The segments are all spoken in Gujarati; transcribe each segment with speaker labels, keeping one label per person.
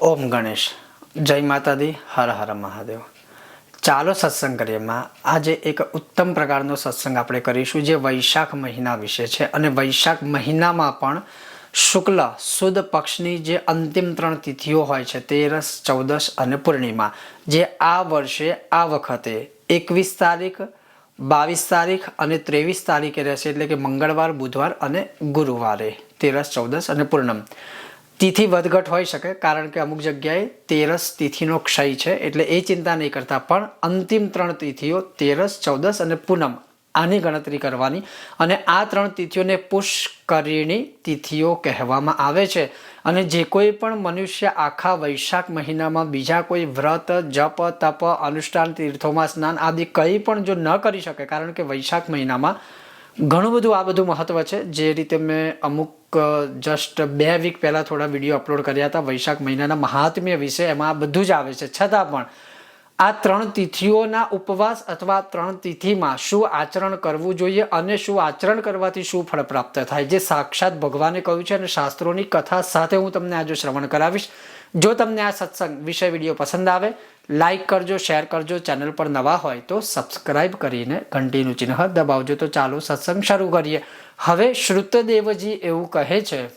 Speaker 1: ઓમ ગણેશ. જય માતાદી હર હર મહાદેવ. ચાલો સત્સંગ કરીએમાં આજે એક ઉત્તમ પ્રકારનો સત્સંગ આપણે કરીશું જે વૈશાખ મહિના વિશે છે. અને વૈશાખ મહિનામાં પણ શુક્લ સુદ પક્ષની જે અંતિમ ત્રણ તિથિઓ હોય છે, તેરસ, ચૌદસ અને પૂર્ણિમા, જે આ વર્ષે, આ વખતે એકવીસ તારીખ, બાવીસ તારીખ અને ત્રેવીસ તારીખે રહેશે. એટલે કે મંગળવાર, બુધવાર અને ગુરુવારે. તેરસ, ચૌદસ અને પૂર્ણમ. તિથિ વધઘટ હોઈ શકે, કારણ કે અમુક જગ્યાએ તેરસ તિથિનો ક્ષય છે, એટલે એ ચિંતા નહીં કરતા. પણ અંતિમ ત્રણ તિથિઓ, તેરસ, ચૌદસ અને પૂનમ, આની ગણતરી કરવાની. અને આ ત્રણ તિથિઓને પુષ્કરિણી તિથિઓ કહેવામાં આવે છે. અને જે કોઈ પણ મનુષ્ય આખા વૈશાખ મહિનામાં બીજા કોઈ વ્રત, જપ, તપ, અનુષ્ઠાન, તીર્થોમાં સ્નાન આદિ કંઈ પણ જો ન કરી શકે, કારણ કે વૈશાખ મહિનામાં ઘણું બધું આ બધું મહત્વ છે. જે રીતે મેં અમુક જસ્ટ બે વીક પહેલાં થોડા વીડિયો અપલોડ કર્યા હતા વૈશાખ મહિનાના મહાત્મ્ય વિશે. એમાં આ બધું જ આવે છે. છતાં પણ આ ત્રણ તિથિઓના ઉપવાસ અથવા ત્રણ તિથિમાં શું આચરણ કરવું જોઈએ અને શું આચરણ કરવાથી શું ફળ પ્રાપ્ત થાય? જે સાક્ષાત ભગવાને કહ્યું છે અને શાસ્ત્રોની કથા સાથે હું તમને આજે શ્રવણ કરાવીશ. જો તમને આ સત્સંગ વિષય વીડિયો પસંદ આવે લાઈક કરજો શેર કરજો ચેનલ પર નવા હોય તો સબસ્ક્રાઇબ કરીને ઘંટીનું ચિહ્ન દબાવજો. તો ચાલો સત્સંગ શરૂ કરીએ. હવે શ્રુતદેવજી એવું કહે છે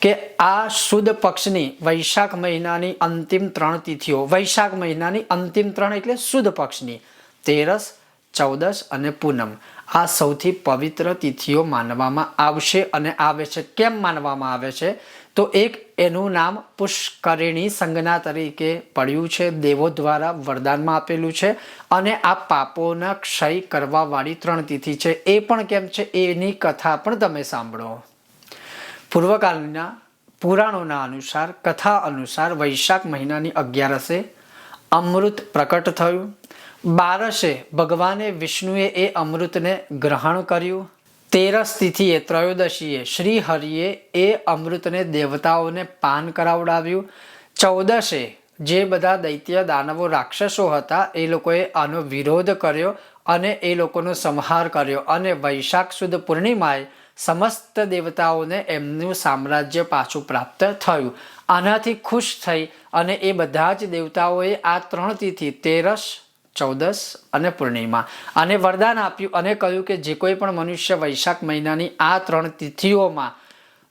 Speaker 1: કે આ સુદ પક્ષની વૈશાખ મહિનાની અંતિમ ત્રણ તિથિઓ, વૈશાખ મહિનાની અંતિમ ત્રણ એટલે સુદ પક્ષની, તેરસ, ચૌદસ અને પૂનમ. આ સૌથી પવિત્ર તિથિઓ માનવામાં આવશે અને આવે છે. કેમ માનવામાં આવે છે? તો એક એનું નામ પુષ્કરિણી સંજ્ઞા તરીકે પડ્યું છે. દેવો દ્વારા વરદાનમાં આપેલું છે અને આ પાપોના ક્ષય કરવાવાળી ત્રણ તિથિ છે. એ પણ કેમ છે? એની કથા પણ તમે સાંભળો. પૂર્વકાળના પુરાણોના અનુસાર, કથા અનુસાર વૈશાખ મહિનાની અગિયારસે અમૃત પ્રકટ થયું. બારસે ભગવાને વિષ્ણુએ એ અમૃતને ગ્રહણ કર્યું. તેરસ તિથિએ ત્રયોદશીએ શ્રી હરિએ એ અમૃતને દેવતાઓને પાન કરાવડાવ્યું. ચૌદશે જે બધા દૈત્ય દાનવો રાક્ષસો હતા એ લોકોએ આનો વિરોધ કર્યો અને એ લોકોનો સંહાર કર્યો અને વૈશાખ સુદ પૂર્ણિમાએ સમસ્ત દેવતાઓને એમનું સામ્રાજ્ય પાછું પ્રાપ્ત થયું. આનાથી ખુશ થઈ અને એ બધા જ દેવતાઓએ આ ત્રણ તિથિ તેરસ ચૌદસ અને પૂર્ણિમા. અને વરદાન આપ્યું અને કહ્યું કે જે કોઈ પણ મનુષ્ય વૈશાખ મહિનાની આ ત્રણ તિથિઓમાં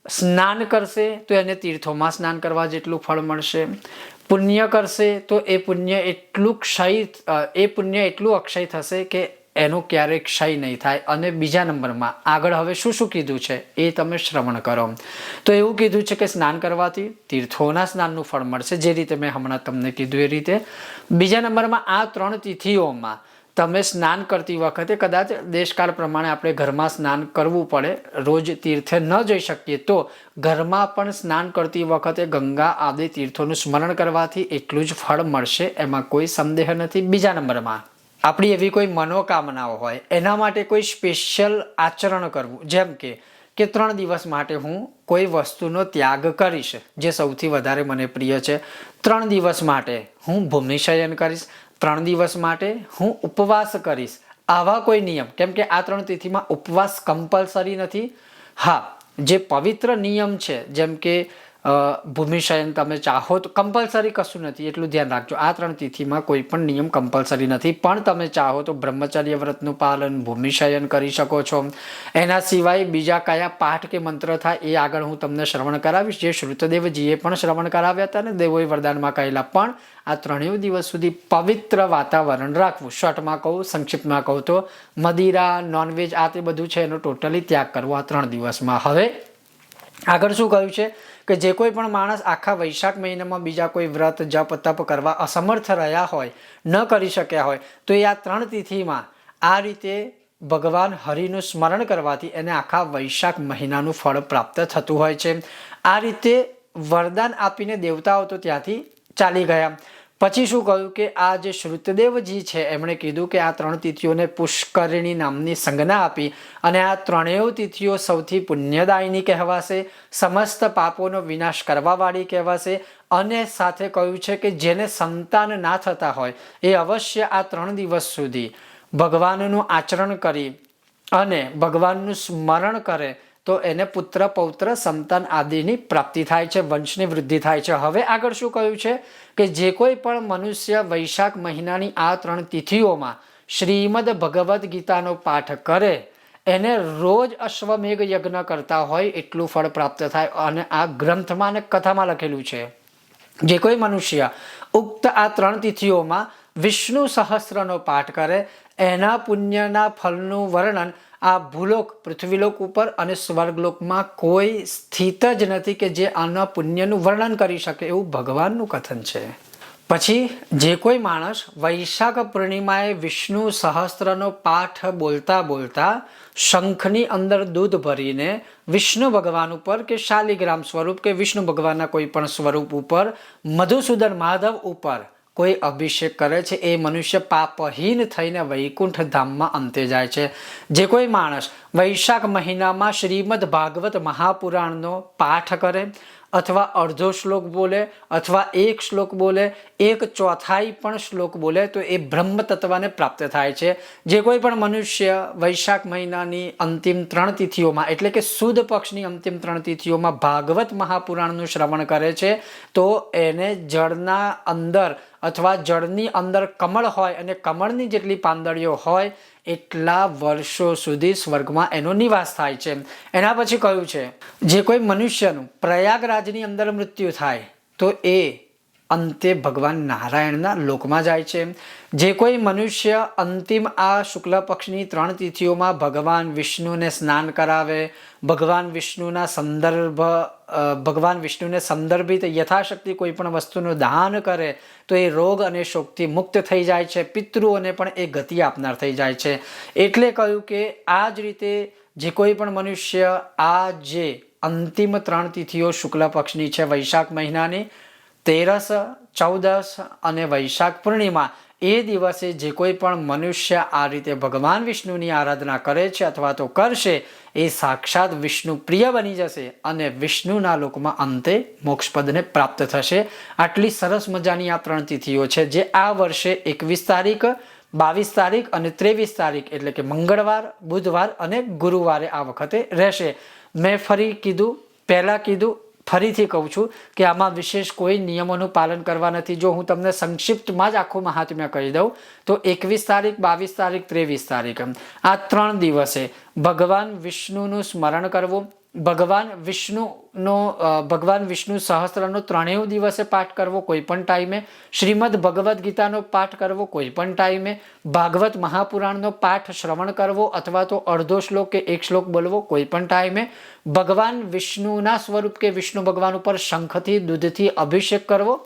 Speaker 1: સ્નાન કરશે, તો એને તીર્થોમાં સ્નાન કરવા જેટલું ફળ મળશે. પુણ્ય કરશે, તો એ પુણ્ય એટલું ક્ષય એ પુણ્ય એટલું અક્ષય થશે કે એનો ક્યારેય ક્ષય નહીં થાય અને બીજા નંબરમાં આગળ હવે શું શું કીધું છે એ તમે શ્રવણ કરો. તો એવું કીધું છે કે સ્નાન કરવાથી તીર્થોના સ્નાનનું ફળ મળશે, જે રીતે મેં હમણાં તમને કીધું એ રીતે. બીજા નંબરમાં આ ત્રણ તિથિઓમાં તમે સ્નાન કરતી વખતે કદાચ દેશકાળ પ્રમાણે આપણે ઘરમાં સ્નાન કરવું પડે, રોજ તીર્થે ન જઈ શકીએ તો ઘરમાં પણ સ્નાન કરતી વખતે ગંગા આદિ તીર્થોનું સ્મરણ કરવાથી એટલું જ ફળ મળશે, એમાં કોઈ સંદેહ નથી. બીજા નંબરમાં આપણી એવી કોઈ મનોકામનાઓ હોય, એના માટે કોઈ સ્પેશિયલ આચરણ કરવું. જેમ કે કે ત્રણ દિવસ માટે હું કોઈ વસ્તુનો ત્યાગ કરીશ, જે સૌથી વધારે મને પ્રિય છે. ત્રણ દિવસ માટે હું ભૂમિશયન કરીશ. ત્રણ દિવસ માટે હું ઉપવાસ કરીશ. આવા કોઈ નિયમ, કેમ કે આ ત્રણ તિથિમાં ઉપવાસ કમ્પલસરી નથી. હા, જે પવિત્ર નિયમ છે, જેમ કે ભૂમિશયન તમે ચાહો તો કમ્પલસરી કશું નથી, એટલું ધ્યાન રાખજો. આ ત્રણ તિથિમાં કોઈ પણ નિયમ કમ્પલસરી નથી. પણ તમે ચાહો તો બ્રહ્મચર્ય વ્રતનું પાલન ભૂમિશયન કરી શકો છો. એના સિવાય બીજા કયા પાઠ કે મંત્ર થાય એ આગળ હું તમને શ્રવણ કરાવીશ. જે શ્રુતદેવજીએ પણ શ્રવણ કરાવ્યા હતા ને, દેવોએ વરદાનમાં કહેલા, પણ આ ત્રણેય દિવસ સુધી પવિત્ર વાતાવરણ રાખવું. શોર્ટમાં કહું, સંક્ષિપ્તમાં કહું તો, મદિરા નોનવેજ આ તે બધું છે એનો ટોટલી ત્યાગ કરવો આ ત્રણ દિવસમાં. હવે આગળ શું કહ્યું છે? કે જે કોઈ પણ માણસ આખા વૈશાખ મહિનામાં બીજા કોઈ વ્રત, જપ, તપ કરવા અસમર્થ રહ્યા હોય, ન કરી શક્યા હોય, તો એ આ ત્રણ તિથિમાં આ રીતે ભગવાન હરિનું સ્મરણ કરવાથી એને આખા વૈશાખ મહિનાનું ફળ પ્રાપ્ત થતું હોય છે. આ રીતે વરદાન આપીને દેવતાઓ તો ત્યાંથી ચાલી ગયા. પછી શું કહ્યું કે આ જે શ્રુતદેવજી છે, એમણે કીધું કે આ ત્રણ તિથિઓને પુષ્કરિણી નામની સંજ્ઞા આપી અને આ ત્રણેય તિથિઓ સૌથી પુણ્યદાયીની કહેવાશે, સમસ્ત પાપોનો વિનાશ કરવાવાળી કહેવાશે અને સાથે કહ્યું છે કે જેને સંતાન ના થતા હોય એ અવશ્ય આ ત્રણ દિવસ સુધી ભગવાનનું આચરણ કરી અને ભગવાનનું સ્મરણ કરે તો એને પુત્ર, પૌત્ર, સંતાન આદિની પ્રાપ્તિ થાય છે, વંશની વૃદ્ધિ થાય છે. હવે આગળ શું કહ્યું છે? કે જે કોઈ પણ મનુષ્ય વૈશાખ મહિનાની આ ત્રણ તિથિઓમાં શ્રીમદ ભગવદ્ ગીતાનો પાઠ કરે, એને રોજ અશ્વમેઘ યજ્ઞ કરતા હોય એટલું ફળ પ્રાપ્ત થાય. અને આ ગ્રંથમાં અને કથામાં લખેલું છે, જે કોઈ મનુષ્ય ઉક્ત આ ત્રણ તિથિઓમાં વિષ્ણુ સહસ્રનો પાઠ કરે, એના પુણ્યના ફળનું વર્ણન આ ભૂલોક પૃથ્વીલોક ઉપર અને સ્વર્ગલોકમાં કોઈ સ્થિત જ નથી કે જે આના પુણ્યનું વર્ણન કરી શકે એવું ભગવાનનું કથન છે. પછી જે કોઈ માણસ વૈશાખ પૂર્ણિમાએ વિષ્ણુ સહસ્ત્રનો પાઠ બોલતા બોલતા શંખની અંદર દૂધ ભરીને વિષ્ણુ ભગવાન ઉપર કે શાલિગ્રામ સ્વરૂપ કે વિષ્ણુ ભગવાનના કોઈ પણ સ્વરૂપ ઉપર મધુસૂદન માધવ ઉપર કોઈ અભિષેક કરે છે, એ મનુષ્ય પાપહીન થઈને વૈકુંઠ ધામમાં અંતે જાય છે. જે કોઈ માણસ વૈશાખ મહિનામાં શ્રીમદ ભાગવત મહાપુરાણનો પાઠ કરે, અથવા અડધો શ્લોક બોલે, અથવા એક શ્લોક બોલે, એક ચોથાઈ પણ શ્લોક બોલે, તો એ બ્રહ્મ તત્વને પ્રાપ્ત થાય છે. જે કોઈ પણ મનુષ્ય વૈશાખ મહિનાની અંતિમ ત્રણ તિથિઓમાં, એટલે કે સુદ પક્ષની અંતિમ ત્રણ તિથિઓમાં ભાગવત મહાપુરાણનું શ્રવણ કરે છે, તો એને જળના અંદર અથવા જળની અંદર કમળ હોય અને કમળની જેટલી પાંદડીઓ હોય, એટલા વર્ષો સુધી સ્વર્ગમાં એનો નિવાસ થાય છે. એના પછી કહ્યું છે, જે કોઈ મનુષ્યનું પ્રયાગરાજની અંદર મૃત્યુ થાય, તો એ અંતે ભગવાન નારાયણના લોકમાં જાય છે. જે કોઈ મનુષ્ય અંતિમ આ શુક્લ પક્ષની ત્રણ તિથિઓમાં ભગવાન વિષ્ણુને સ્નાન કરાવે, ભગવાન વિષ્ણુના સંદર્ભ ભગવાન વિષ્ણુને સંદર્ભિત યથાશક્તિ કોઈ પણ વસ્તુનું દાન કરે, તો એ રોગ અને શોકથી મુક્ત થઈ જાય છે. પિતૃઓને પણ એ ગતિ આપનાર થઈ જાય છે. એટલે કહ્યું કે આ જ રીતે જે કોઈ પણ મનુષ્ય આ જે અંતિમ ત્રણ તિથિઓ શુક્લ પક્ષની છે વૈશાખ મહિનાની તેરસ, ચૌદસ અને વૈશાખ પૂર્ણિમા એ દિવસે જે કોઈ પણ મનુષ્ય આ રીતે ભગવાન વિષ્ણુની આરાધના કરે છે અથવા તો કરશે, એ સાક્ષાત વિષ્ણુ પ્રિય બની જશે અને વિષ્ણુના લોકમાં અંતે મોક્ષપદને પ્રાપ્ત થશે. આટલી સરસ મજાની આ ત્રણ તિથિઓ છે જે આ વર્ષે એકવીસ તારીખ, બાવીસ તારીખ અને ત્રેવીસ તારીખ એટલે કે મંગળવાર, બુધવાર અને ગુરુવારે આ વખતે રહેશે. મેં ફરી કીધું, પહેલાં કીધું ફરીથી કહું છું કે આમાં વિશેષ કોઈ નિયમોનું પાલન કરવા નથી. જો હું તમને સંક્ષિપ્તમાં જ આખું મહાત્મ્ય કહી દઉં, તો એકવીસ તારીખ, બાવીસ તારીખ, ત્રેવીસ તારીખ આ ત્રણ દિવસે ભગવાન વિષ્ણુનું સ્મરણ કરવું ભગવાન વિષ્ણુનો ભગવાન વિષ્ણુ સહસ્ત્રનો ત્રણેય દિવસે પાઠ કરવો કોઈ પણ ટાઈમે શ્રીમદ ભગવદ્ ગીતાનો પાઠ કરવો કોઈ પણ ટાઈમે ભાગવત મહાપુરાણનો પાઠ શ્રવણ કરવો અથવા તો અડધો શ્લોક કે એક શ્લોક બોલવો કોઈ પણ ટાઈમે ભગવાન વિષ્ણુના સ્વરૂપ કે વિષ્ણુ ભગવાન ઉપર શંખથી, દૂધથી અભિષેક કરવો.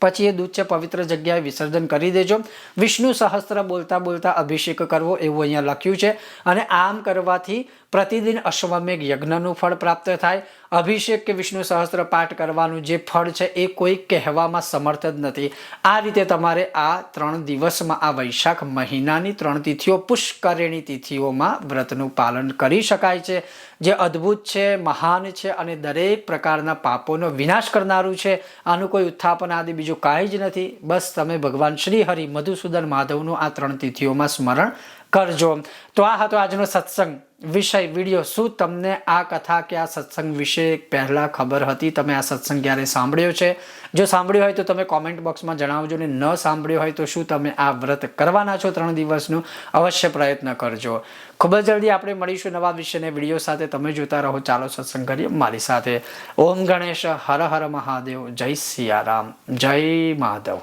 Speaker 1: પછી એ દૂધ છે, પવિત્ર જગ્યાએ વિસર્જન કરી દેજો. વિષ્ણુ સહસ્ત્ર બોલતા બોલતા અભિષેક કરવો એવું અહીંયા લખ્યું છે. અને આમ કરવાથી પ્રતિદિન અશ્વમેઘ યજ્ઞનું ફળ પ્રાપ્ત થાય. અભિષેક કે વિષ્ણુ સહસ્ત્ર પાઠ કરવાનું જે ફળ છે એ કોઈ કહેવામાં સમર્થ જ નથી. આ રીતે તમારે આ ત્રણ દિવસમાં આ વૈશાખ મહિનાની ત્રણ તિથિઓ પુષ્કરેણી તિથિઓમાં વ્રતનું પાલન કરી શકાય છે. જે અદ્ભુત છે, મહાન છે અને દરેક પ્રકારના પાપોનો વિનાશ કરનારું છે. આનું કોઈ ઉત્થાપન આદિ બીજું કાંઈ જ નથી. બસ તમે ભગવાન શ્રી હરિ મધુસૂદન માધવનું આ ત્રણ તિથિઓમાં સ્મરણ કરજો. તો આ હતો આજનો સત્સંગ વિષય વીડિયો. શું તમને આ કથા કે આ સત્સંગ વિશે પહેલાં ખબર હતી? તમે આ સત્સંગ ક્યારે સાંભળ્યો છે? જો સાંભળ્યો હોય તો તમે કોમેન્ટ બોક્સમાં જણાવજો ને ન સાંભળ્યો હોય તો શું તમે આ વ્રત કરવાના છો ત્રણ દિવસનું? અવશ્ય પ્રયત્ન કરજો. ખૂબ જ જલ્દી આપણે મળીશું નવા વિષયને વીડિયો સાથે. તમે જોતા રહો. ચાલો સત્સંગ કરીએ મારી સાથે. ઓમ ગણેશ, હર હર મહાદેવ. જય સિયારામ. જય માધવ.